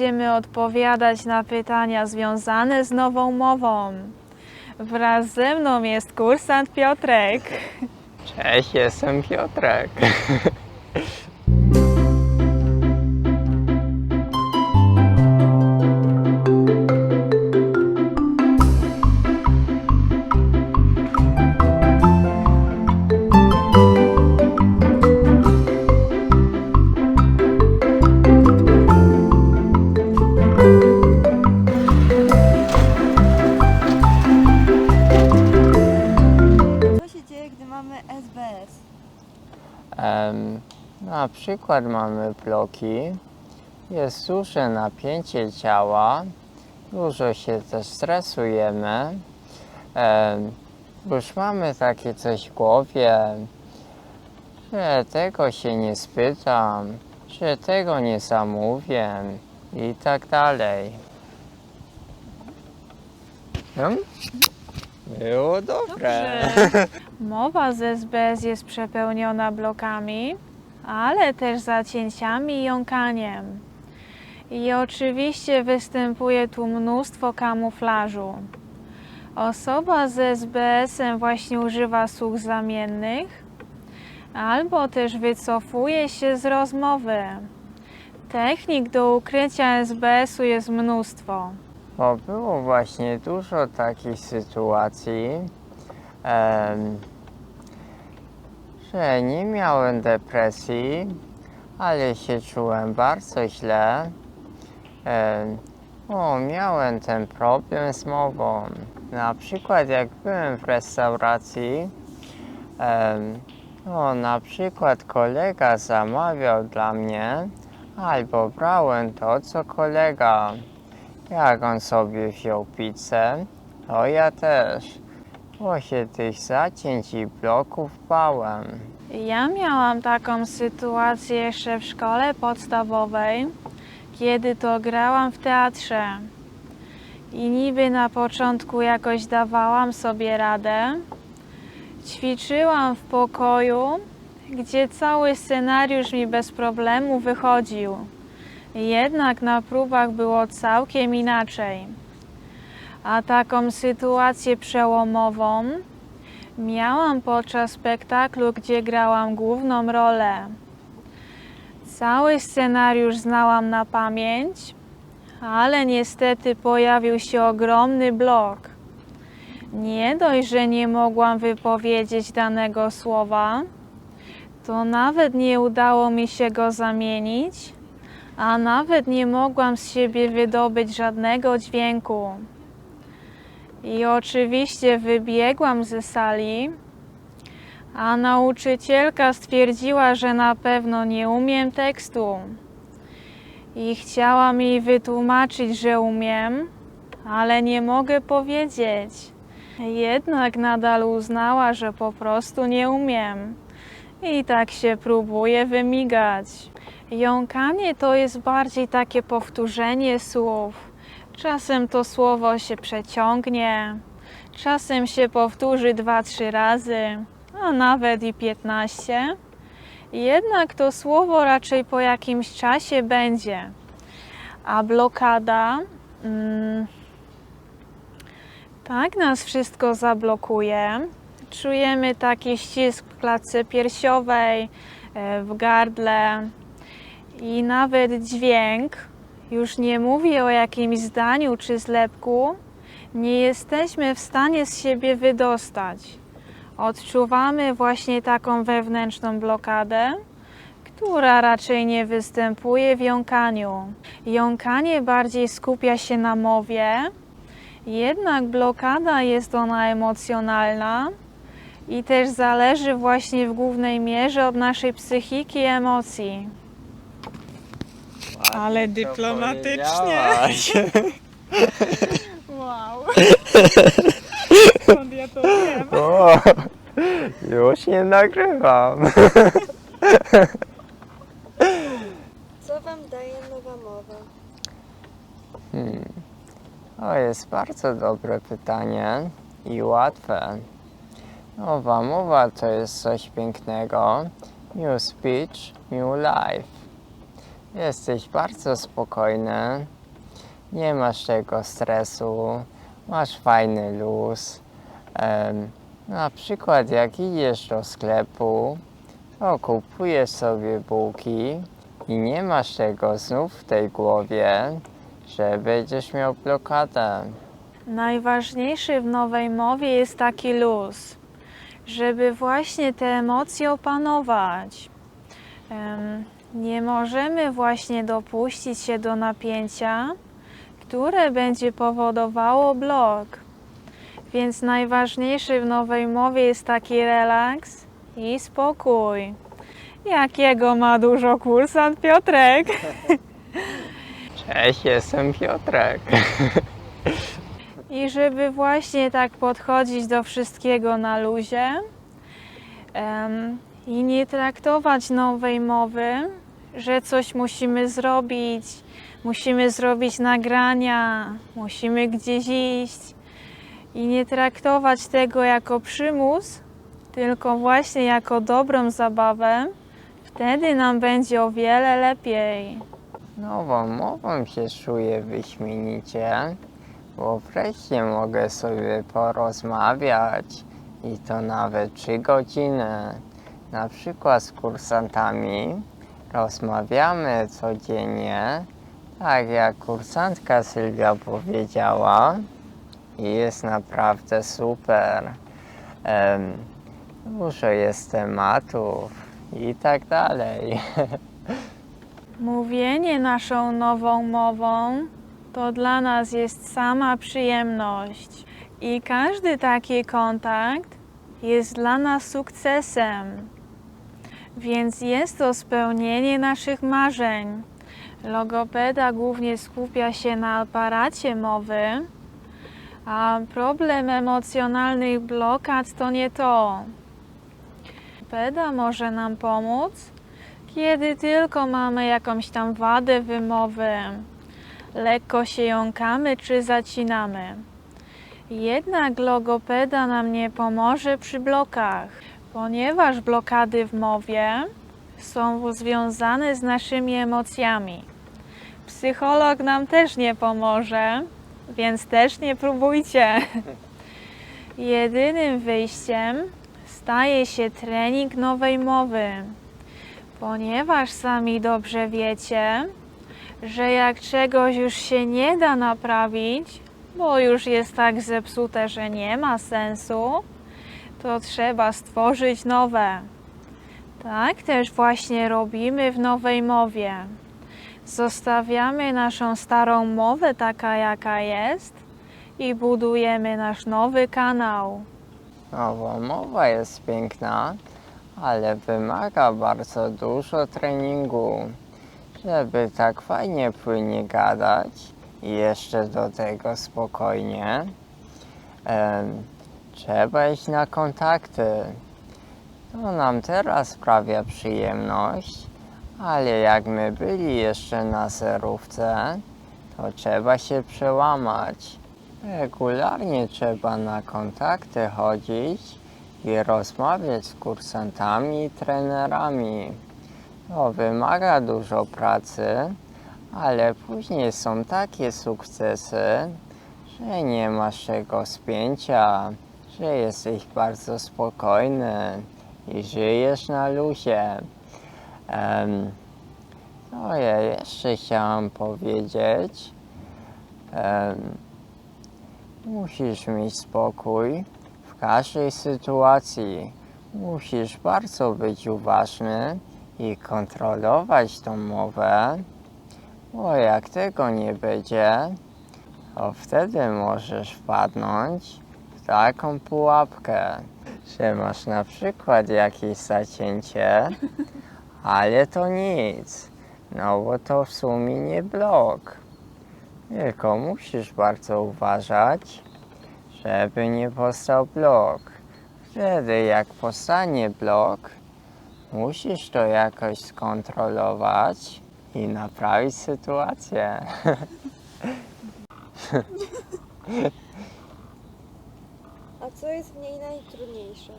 Będziemy odpowiadać na pytania związane z nową mową. Wraz ze mną jest kursant Piotrek. Cześć, jestem Piotrek. przykład mamy bloki, jest duże napięcie ciała, dużo się też stresujemy, em, już mamy takie coś w głowie, że tego się nie spytam, że tego nie zamówię i tak dalej. Hmm? Było dobre. Mowa z SBS jest przepełniona blokami, ale też zacięciami i jąkaniem. I oczywiście występuje tu mnóstwo kamuflażu. Osoba z SBS-em właśnie używa słów zamiennych, albo też wycofuje się z rozmowy. Technik do ukrycia SBS-u jest mnóstwo. Bo było właśnie dużo takich sytuacji, em, że nie miałem depresji, ale się czułem bardzo źle. Em, o, miałem ten problem z mową. Na przykład jak byłem w restauracji, em, o, na przykład kolega zamawiał dla mnie, albo brałem to, co kolega. Jak on sobie wziął pizzę, to ja też. Bo się tych zacięć i bloków bałem. Ja miałam taką sytuację jeszcze w szkole podstawowej, kiedy to grałam w teatrze. I niby na początku jakoś dawałam sobie radę. Ćwiczyłam w pokoju, gdzie cały scenariusz mi bez problemu wychodził. Jednak na próbach było całkiem inaczej. A taką sytuację przełomową Miałam podczas spektaklu, gdzie grałam główną rolę. Cały scenariusz znałam na pamięć, ale niestety pojawił się ogromny blok. Nie dość, że nie mogłam wypowiedzieć danego słowa, to nawet nie udało mi się go zamienić, a nawet nie mogłam z siebie wydobyć żadnego dźwięku. I oczywiście wybiegłam ze sali, a nauczycielka stwierdziła, że na pewno nie umiem tekstu. I chciała mi wytłumaczyć, że umiem, ale nie mogę powiedzieć. Jednak nadal uznała, że po prostu nie umiem. I tak się próbuję wymigać. Jąkanie to jest bardziej takie powtórzenie słów. Czasem to słowo się przeciągnie, czasem się powtórzy dwa, trzy razy, a nawet i piętnaście. Jednak to słowo raczej po jakimś czasie będzie. A blokada mm, tak nas wszystko zablokuje. Czujemy taki ścisk w klatce piersiowej, e, w gardle i nawet dźwięk już nie mówię o jakimś zdaniu czy zlepku, nie jesteśmy w stanie z siebie wydostać. Odczuwamy właśnie taką wewnętrzną blokadę, która raczej nie występuje w jąkaniu. Jąkanie bardziej skupia się na mowie, jednak blokada jest ona emocjonalna i też zależy właśnie w głównej mierze od naszej psychiki i emocji. Ale dyplomatycznie. powiedziałaś? Wow. Skąd ja to wiem? O, już nie nagrywam. Co Wam daje nowa mowa? Hmm. O, jest bardzo dobre pytanie i łatwe. Nowa mowa to jest coś pięknego. New speech, new life. Jesteś bardzo spokojny, nie masz tego stresu, masz fajny luz. Na przykład jak idziesz do sklepu, to kupujesz sobie bułki i nie masz tego znów w tej głowie, że będziesz miał blokadę. Najważniejszy w nowej mowie jest taki luz, żeby właśnie te emocje opanować. Nie możemy właśnie dopuścić się do napięcia, które będzie powodowało blok. Więc najważniejszy w nowej mowie jest taki relaks i spokój. Jakiego ma dużo kursant Piotrek? Cześć, jestem Piotrek. I żeby właśnie tak podchodzić do wszystkiego na luzie i nie traktować nowej mowy, że coś musimy zrobić, musimy zrobić nagrania, musimy gdzieś iść i nie traktować tego jako przymus, tylko właśnie jako dobrą zabawę, wtedy nam będzie o wiele lepiej. Nową mową się czuję wyśmienicie, bo wreszcie mogę sobie porozmawiać i to nawet trzy godziny. Na przykład z kursantami rozmawiamy codziennie, tak jak kursantka Sylwia powiedziała i jest naprawdę super. Dużo jest tematów i tak dalej. Mówienie naszą nową mową to dla nas jest sama przyjemność i każdy taki kontakt jest dla nas sukcesem. Więc jest to spełnienie naszych marzeń. Logopeda głównie skupia się na aparacie mowy, a problem emocjonalnych blokad to nie to. Logopeda może nam pomóc, kiedy tylko mamy jakąś tam wadę wymowy, lekko się jąkamy czy zacinamy. Jednak logopeda nam nie pomoże przy blokach, ponieważ blokady w mowie są związane z naszymi emocjami. Psycholog nam też nie pomoże, więc też nie próbujcie. Jedynym wyjściem staje się trening nowej mowy ponieważ sami dobrze wiecie, że jak czegoś już się nie da naprawić, bo już jest tak zepsute, że nie ma sensu, to trzeba stworzyć nowe. Tak też właśnie robimy w nowej mowie. Zostawiamy naszą starą mowę taka, jaka jest i budujemy nasz nowy kanał. Nowa mowa jest piękna, ale wymaga bardzo dużo treningu, żeby tak fajnie płynnie gadać i jeszcze do tego spokojnie. em, trzeba iść na kontakty. To nam teraz sprawia przyjemność, ale jak my byli jeszcze na zerówce, to trzeba się przełamać. Regularnie trzeba na kontakty chodzić i rozmawiać z kursantami i trenerami. To wymaga dużo pracy, ale później są takie sukcesy, że nie masz tego spięcia, że jesteś bardzo spokojny i żyjesz na luzie. Em, co ja jeszcze chciałam powiedzieć? Em, musisz mieć spokój w każdej sytuacji. Musisz bardzo być uważny i kontrolować tą mowę, bo jak tego nie będzie, to wtedy możesz wpadnąć taką pułapkę, że masz na przykład jakieś zacięcie, ale to nic, no bo to w sumie nie blok. Tylko musisz bardzo uważać, żeby nie powstał blok. Wtedy jak powstanie blok, musisz to jakoś skontrolować i naprawić sytuację. Co jest w niej najtrudniejsze?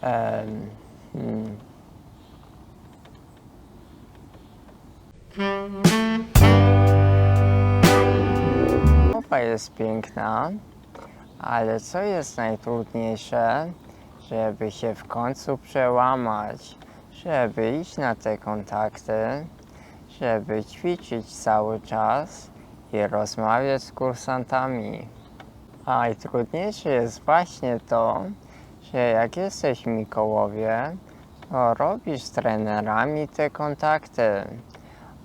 Em, hmm. Mowa jest piękna, ale co jest najtrudniejsze, żeby się w końcu przełamać, żeby iść na te kontakty, żeby ćwiczyć cały czas i rozmawiać z kursantami. A najtrudniejsze jest właśnie to, że jak jesteś w Mikołowie, to robisz z trenerami te kontakty,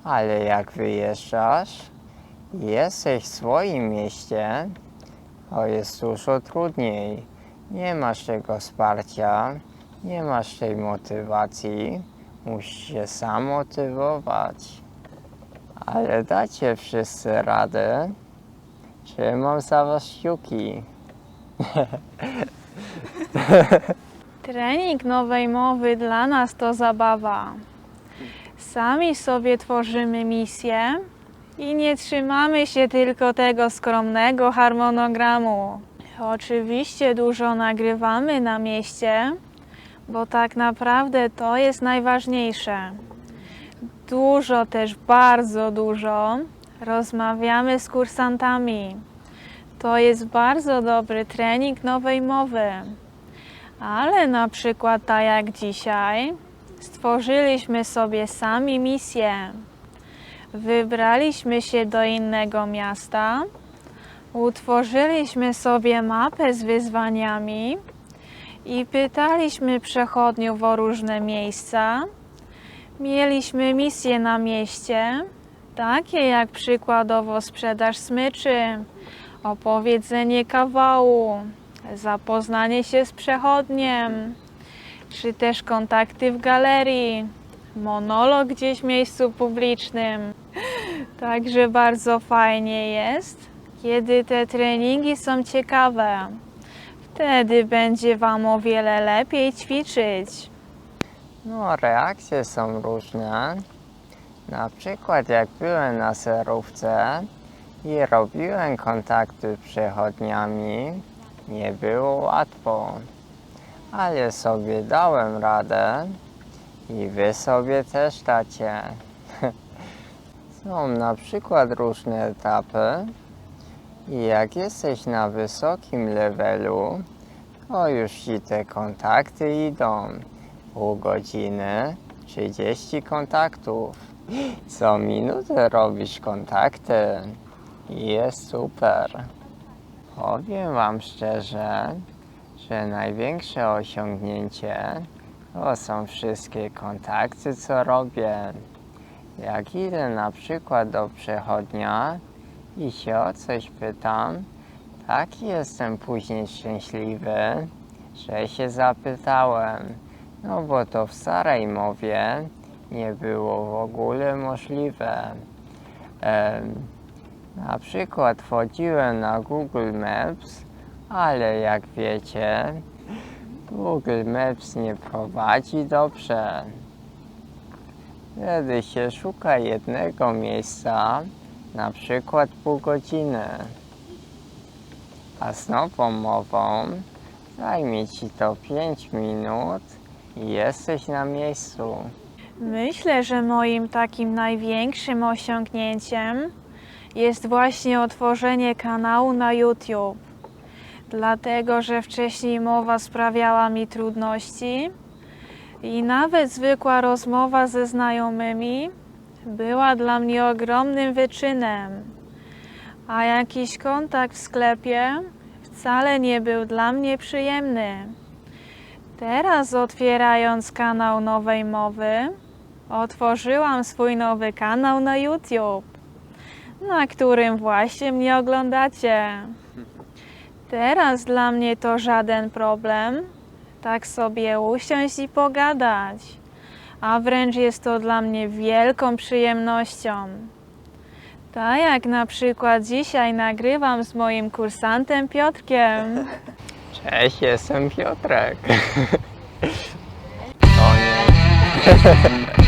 ale jak wyjeżdżasz, i jesteś w swoim mieście, to jest dużo trudniej. Nie masz tego wsparcia, nie masz tej motywacji, musisz się sam motywować. Ale dacie wszyscy radę. Trzymam za was kciuki. Trening nowej mowy dla nas to zabawa. Sami sobie tworzymy misję i nie trzymamy się tylko tego skromnego harmonogramu. Oczywiście dużo nagrywamy na mieście, bo tak naprawdę to jest najważniejsze. Dużo też, bardzo dużo rozmawiamy z kursantami. To jest bardzo dobry trening nowej mowy. Ale na przykład tak jak dzisiaj, stworzyliśmy sobie sami misję. Wybraliśmy się do innego miasta, utworzyliśmy sobie mapę z wyzwaniami i pytaliśmy przechodniów o różne miejsca. Mieliśmy misje na mieście, takie jak przykładowo sprzedaż smyczy, opowiedzenie kawału, zapoznanie się z przechodniem, czy też kontakty w galerii, monolog gdzieś w miejscu publicznym. Także bardzo fajnie jest, kiedy te treningi są ciekawe. Wtedy będzie Wam o wiele lepiej ćwiczyć. No, reakcje są różne. Na przykład, jak byłem na serówce i robiłem kontakty przechodniami, nie było łatwo, ale sobie dałem radę i wy sobie też dacie. Są na przykład różne etapy i jak jesteś na wysokim levelu, to już ci te kontakty idą. Pół godziny, 30 kontaktów. Co minutę robisz kontakty jest super. Powiem Wam szczerze, że największe osiągnięcie to są wszystkie kontakty, co robię. Jak idę na przykład do przechodnia i się o coś pytam, tak jestem później szczęśliwy, że się zapytałem. No bo to w starej mowie nie było w ogóle możliwe. Na przykład wchodziłem na Google Maps, ale jak wiecie, Google Maps nie prowadzi dobrze. Wtedy się szuka jednego miejsca, na przykład pół godziny. A z nową mową zajmie ci to 5 minut i jesteś na miejscu. Myślę, że moim takim największym osiągnięciem jest właśnie otworzenie kanału na YouTube. Dlatego, że wcześniej mowa sprawiała mi trudności i nawet zwykła rozmowa ze znajomymi była dla mnie ogromnym wyczynem. A jakiś kontakt w sklepie wcale nie był dla mnie przyjemny. Teraz otwierając kanał Nowej Mowy, otworzyłam swój nowy kanał na YouTube, na którym właśnie mnie oglądacie. Teraz dla mnie to żaden problem, tak sobie usiąść i pogadać, a wręcz jest to dla mnie wielką przyjemnością. Tak jak na przykład dzisiaj nagrywam z moim kursantem Piotrkiem. Cześć, jestem Piotrek. O nie.